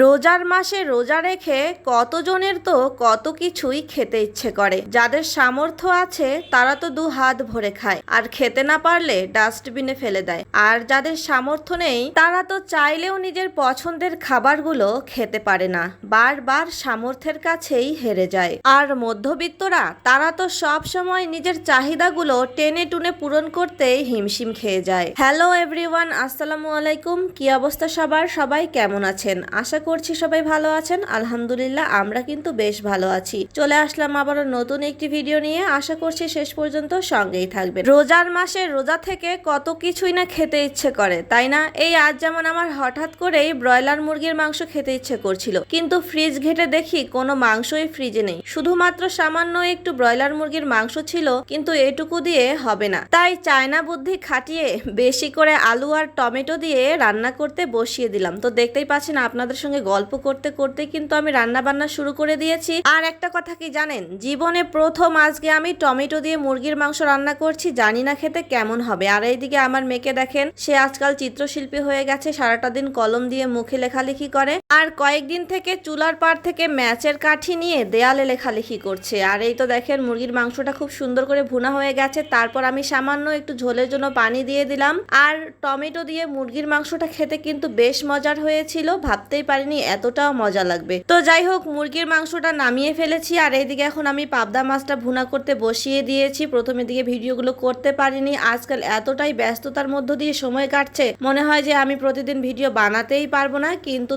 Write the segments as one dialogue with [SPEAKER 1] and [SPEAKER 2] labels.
[SPEAKER 1] রোজার মাসে রোজা রেখে কতজনের তো কত কিছুই খেতে ইচ্ছে করে। যাদের সামর্থ্য আছে, তারা তো দু হাত ভরে খায়। আর খেতে না পারলে ডাস্টবিনে ফেলে দেয়। আর যাদের সামর্থ্য নেই, তারা তো চাইলেও নিজের পছন্দের খাবারগুলো খেতে পারে না। বারবার সামর্থ্যের কাছেই হেরে যায়। আর মধ্যবিত্তরা, তারা তো সব সময় নিজের চাহিদাগুলো টেনে টুনে পূরণ করতেই হিমশিম খেয়ে যায়। হ্যালো এভরিওয়ান, আসসালামু আলাইকুম। কি অবস্থা সবার? সবাই কেমন আছেন? আশা করছি, সবাই ভালো আছেন? আলহামদুলিল্লাহ, আমরা কিন্তু বেশ ভালো আছি। চলে আসলাম আবারও নতুন একটি ভিডিও নিয়ে। আশা করছি শেষ পর্যন্ত সঙ্গেই থাকবে রোজার মাসে রোজা থেকে কত কিছুই না খেতে ইচ্ছে করে, তাই না? এই আজ যেমন আমার হঠাৎ করেই ব্রয়লার মুরগির মাংস খেতে ইচ্ছে করছিল। কিন্তু ফ্রিজ ঘেটে দেখি কোনো মাংসই ফ্রিজে নেই। শুধুমাত্র সামান্য একটু ব্রয়লার মুরগির মাংস ছিল, কিন্তু এটুকু দিয়ে হবে না। তাই চায়না বুদ্ধি খাটিয়ে বেশি করে আলু আর টমেটো দিয়ে রান্না করতে বসিয়ে দিলাম। তো দেখতেই পাচ্ছেন আপনাদের সঙ্গে গল্প করতে করতে কিন্তু আমি রান্না বান্না শুরু করে দিয়েছি। আর একটা কথা কি জানেন? জীবনে প্রথম আজকে আমি টমেটো দিয়ে মুরগির মাংস রান্না করছি, জানি না খেতে কেমন হবে। আর এইদিকে আমার মেয়েকে দেখেন, সে আজকাল চিত্রশিল্পী হয়ে গেছে, সারাটা দিন কলম দিয়ে মুখে লেখালেখি করে। আর কয়েকদিন থেকে চুলার পার থেকে ম্যাচের কাঠি নিয়ে দেয়ালে লেখালেখি করছে। আর এই তো দেখেন, মুরগির মাংসটা খুব সুন্দর করে ভুনা হয়ে গেছে। তারপর আমি সামান্য একটু ঝোলের জন্য পানি দিয়ে দিলাম। আর টমেটো দিয়ে মুরগির মাংসটা খেতে কিন্তু বেশ মজার হয়েছিল। ভাবতেই পারিনি এতটাও মজা লাগবে। তো যাই হোক, মুরগির মাংসটা নামিয়ে ফেলেছি। আর এইদিকে এখন আমি পাবদা মাছটা ভুনা করতে বসিয়ে দিয়েছি। প্রথমে দিকে ভিডিওগুলো করতে পারিনি। আজকাল এতটাই ব্যস্ততার মধ্য দিয়ে সময় কাটছে। মনে হয় যে আমি প্রতিদিন ভিডিও বানাতেই পারব না। কিন্তু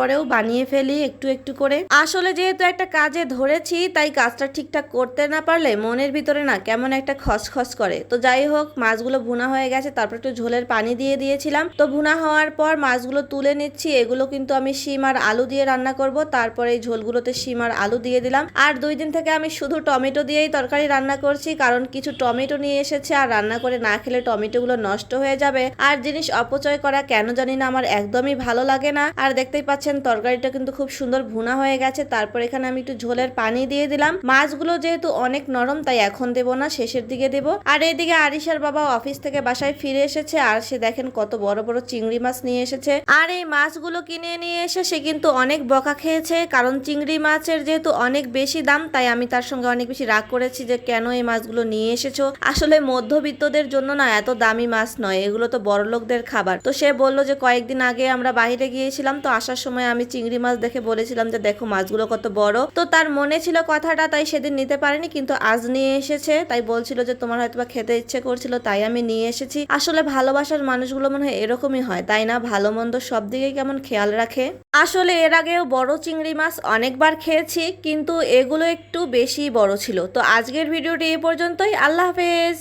[SPEAKER 1] তারপরেও বানিয়ে ফেলি একটু একটু করে। আসলে যেহেতু একটা কাজে ধরেছি, তাই কাজটা ঠিকঠাক করতে না পারলে মনের ভিতরে না কেমন একটা খসখস করে। তো যাই হোক, মাছগুলো ভুনা হয়ে গেছে, তারপর একটু ঝোলের পানি দিয়ে দিয়েছিলাম। তো ভুনা হওয়ার পর মাছগুলো তুলে নিচ্ছি, এগুলো কিন্তু আমি শিম আর আলু দিয়ে রান্না করব। তারপরে এই ঝোলগুলোতে শিম আর আলু দিয়ে দিলাম। আর দুই দিন থেকে আমি শুধু টমেটো দিয়েই তরকারি রান্না করছি, কারণ কিছু টমেটো নিয়ে এসেছে, আর রান্না করে না খেলে টমেটোগুলো নষ্ট হয়ে যাবে। আর জিনিস অপচয় করা কেন জানি না, আমার একদমই ভালো লাগে না। আর দেখতেই পাচ্ছেন তরকারিটা কিন্তু খুব সুন্দর ভুনা হয়ে গেছে। তারপর এখানে আমি একটু ঝোলের পানি দিয়ে দিলাম। মাছগুলো যেহেতু অনেক নরম, তাই এখন দেবো না, শেষের দিকে দেব। আর এইদিকে আরিশার বাবা অফিস থেকে বাসায় ফিরে এসেছে, আর সে দেখেন কত বড় বড় চিংড়ি মাছ নিয়ে এসেছে। আর এই মাছগুলো কিনে নিয়ে এসে সে কিন্তু অনেক বকা খেয়েছে, কারণ চিংড়ি মাছের যেহেতু অনেক বেশি দাম, তাই আমি তার সঙ্গে অনেক বেশি রাগ করেছি যে কেন এই মাছগুলো নিয়ে এসেছ। আসলে মধ্যবিত্তদের জন্য না এত দামি মাছ নয়, এগুলো তো বড় লোকদের খাবার। তো সে বলল যে কয়েকদিন আগে আমরা বাইরে গিয়েছিলাম, তো আসার সময় আমি চিংড়ি মাছ দেখে বলেছিলাম যে দেখো মাছগুলো কত বড়। তো তার মনে ছিল কথাটা, তাই সেদিন নিতে পারেনি, কিন্তু আজ নিয়ে এসেছে। তাই বলছিল যে তোমার হয়তো বা খেতে ইচ্ছে করছিল, তাই আমি নিয়ে এসেছি। আসলে ভালোবাসার মানুষগুলো মনে হয় এরকমই হয়, তাই না? ভালো মন্দ সব দিকে কেমন খেয়াল রাখে। আসলে এর আগেও বড় চিংড়ি মাছ অনেকবার খেয়েছি, কিন্তু এগুলো একটু বেশি বড় ছিল। তো আজকের ভিডিওটি এই পর্যন্তই। আল্লাহ হাফেজ।